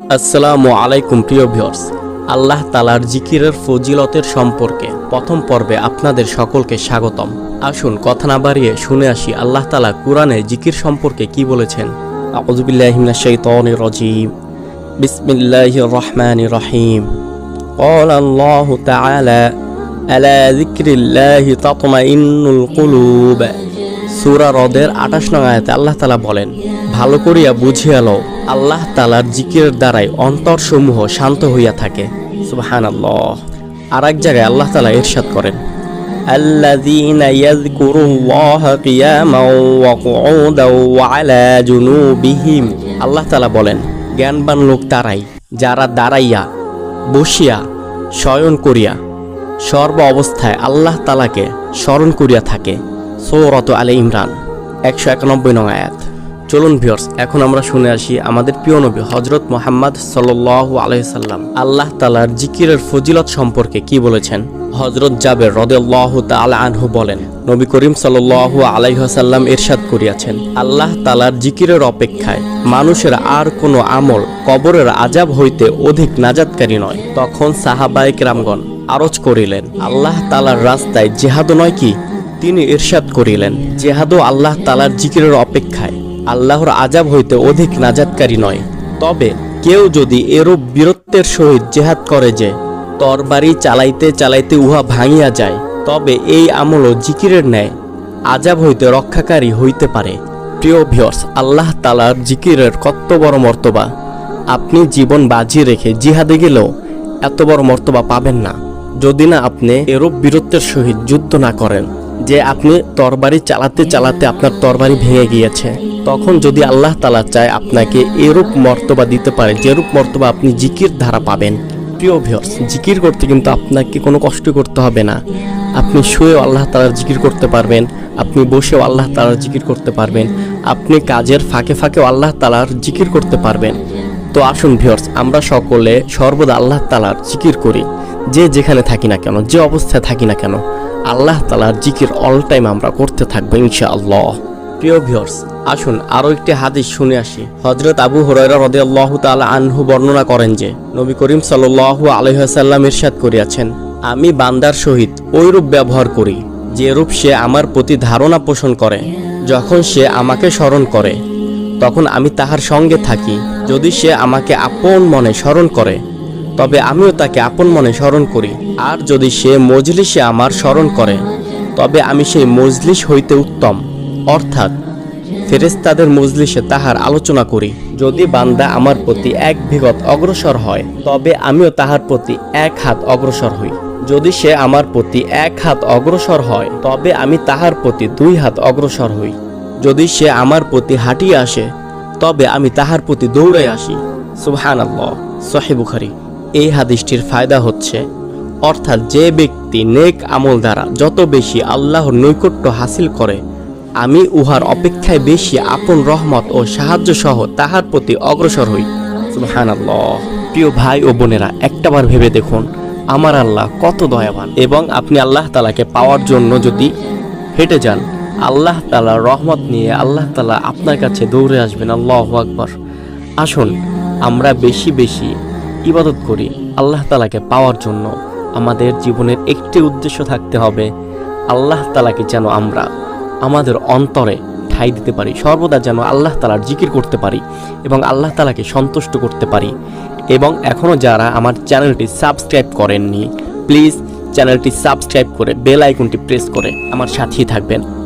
আসসালামু আলাইকুম প্রিয় ভিউয়ার্স আল্লাহ তালার জিকিরের ফজিলতের সম্পর্কে প্রথম পর্বে আপনাদের সকলকে স্বাগতম আসুন কথা না বাড়িয়ে শুনে আসি আল্লাহ তালা কোরআনে জিকির সম্পর্কে কি বলেছেন আউযুবিল্লাহিমিনাশ-শাইতানির রাজীম বিসমিল্লাহির রহমানির রহিম قال الله تعالى على ذكر الله تطمئن القلوب সূরা রদের 28 নং আয়াতে আল্লাহ তাআলা বলেন ভালো করিয়া বুঝিয়া লও আল্লাহ তাআলার জিকিরের দ্বারাই অন্তরসমূহ শান্ত হইয়া থাকে সুবহানাল্লাহ আর এক জায়গায় আল্লাহ তাআলা ইরশাদ করেন الذين يذكرون الله قياما وقعودا وعلى جنوبهم আল্লাহ তাআলা বলেন জ্ঞানবান লোক তারাই যারা দাঁড়াইয়া বসিয়া শয়ন করিয়া সর্ব অবস্থায় আল্লাহ তালাকে স্মরণ করিয়া থাকে সৌরত আলে ইমরান, একশো একানব্বই নং আয়াত। চলুন ভিওর্স এখন আমরা শুনে আসি আমাদের প্রিয় নবী হজরত মোহাম্মদ সাল্লু আলহিসাল্লাম আল্লাহ তালার জিকিরের ফজিলত সম্পর্কে কি বলেছেন? হজরত জাবের রদেল্লাহ তাল আনহু বলেন, নবী করিম সাল্লু আলাইহাসাল্লাম এরশাদ করিয়াছেন, আল্লাহ তালার জিকিরের অপেক্ষায় মানুষের আর কোনো আমল কবরের আজাব হইতে অধিক নাজাতকারী নয়। তখন সাহাবায়ক রামগণ আরজ করিলেন, আল্লাহ তালার রাস্তায় জেহাদ নয় কি? তিনি ইরশাদ করিলেন, জেহাদও আল্লাহ তালার জিকিরের অপেক্ষায়। আল্লাহর আজাব হইতে অধিক নাজাতকারী নয়। তবে কেউ যদি এরূপ বীরত্বের সহিত জেহাদ করে যে, তরবারি চালাইতে চালাইতে উহা ভাঙিয়া যায়, তবে এই আমলও জিকিরের ন্যায়। আজাব হইতে রক্ষাকারী হইতে পারে। প্রিয় ভিয়র্স আল্লাহ তালার জিকিরের কত বড় মর্তবা। আপনি জীবন বাজি রেখে জিহাদে গেলেও এত বড় মর্তবা পাবেন না। যদি না আপনি এরূপ বীরত্বের সহিত যুদ্ধ না করেন। যে আপনি তরবারি চালাতে চালাতে আপনার তরবারি ভেঙে গিয়েছে। তখন যদি আল্লাহ তালা চায় আপনাকে এরূপ মর্তবা দিতে পারে, যেরূপ মর্তবা আপনি জিকির ধারা পাবেন। প্রিয় ভিউয়ার্স জিকির করতে কিন্তু আপনাকে কোনো কষ্ট করতে হবে না। আপনি শুয়েও আল্লাহ তালার জিকির করতে পারবেন, আপনি বসেও আল্লাহ তালার জিকির করতে পারবেন, আপনি কাজের ফাঁকে ফাঁকেও আল্লাহ তালার জিকির করতে পারবেন। তো আসুন ভিউয়ার্স আমরা সকলে সর্বদা আল্লাহ তালার জিকির করি। যে যেখানে থাকি না কেন, যে অবস্থায় থাকি না কেন আল্লাহ তালার জিকির অল টাইম আমরা করতে থাকব ইনশাআল্লাহ। প্রিয় ভিউয়ার্স আসুন আরও একটি হাদিস শুনে আসি। হজরত আবু হরাইরা রদে আল্লাহ তালা আনহু বর্ণনা করেন যে, নবী করিম সাল্লু আলহাসাল্লাম ইরশাদ করিয়াছেন, আমি বান্দার সহিত ওইরূপ ব্যবহার করি যেরূপ সে আমার প্রতি ধারণা পোষণ করে, যখন সে আমাকে স্মরণ করে, তখন আমি তাহার সঙ্গে থাকি, যদি সে আমাকে আপন মনে স্মরণ করে তবে আমিও তাকে আপন মনে স্মরণ করি। আর যদি সে মজলিসে আমার স্মরণ করে, তবে আমি সেই মজলিস হইতে উত্তম। অর্থাৎ ফেরেস্তাদের মজলিসে তাহার আলোচনা করি। যদি বান্দা আমার প্রতি এক বিগত অগ্রসর হয়, তবে আমিও তাহার প্রতি এক হাত অগ্রসর হই। যদি সে আমার প্রতি এক হাত অগ্রসর হয়, তবে আমি তাহার প্রতি দুই হাত অগ্রসর হই। যদি সে আমার প্রতি হাঁটিয়ে আসে, তবে আমি তাহার প্রতি দৌড়ে আসি। সুবহান আল্লাহ বুখারি। এই হাদিসটির ফায়দা হচ্ছে, অর্থাৎ যে ব্যক্তি নেক আমল দ্বারা যত বেশি আল্লাহর নৈকট্য হাসিল করে, আমি উহার অপেক্ষায় বেশি আপন রহমত ও সাহায্য সহ তাহার প্রতি অগ্রসর হই। সুবহানাল্লাহ। প্রিয় ভাই ও বোনেরা একটাবার ভেবে দেখুন, আমার আল্লাহ কত দয়াবান এবং আপনি আল্লাহ তালাকে পাওয়ার জন্য যদি হেঁটে যান, আল্লাহ তালা রহমত নিয়ে আল্লাহ তালা আপনার কাছে দৌড়ে আসবেন। আল্লাহ আকবর। আসুন, আমরা বেশি বেশি ইবাদত করি, আল্লাহ তালাকে পাওয়ার জন্য আমাদের জীবনের একটি উদ্দেশ্য থাকতে হবে, আল্লাহ তালাকে যেন আমরা আমাদের অন্তরে ঠাই দিতে পারি, সর্বদা যেন আল্লাহ তালার জিকির করতে পারি এবং আল্লাহ তালাকে সন্তুষ্ট করতে পারি। এবং এখনও যারা আমার চ্যানেলটি সাবস্ক্রাইব করেননি, প্লিজ চ্যানেলটি সাবস্ক্রাইব করে বেল আইকনটি প্রেস করে আমার সাথেই থাকবেন।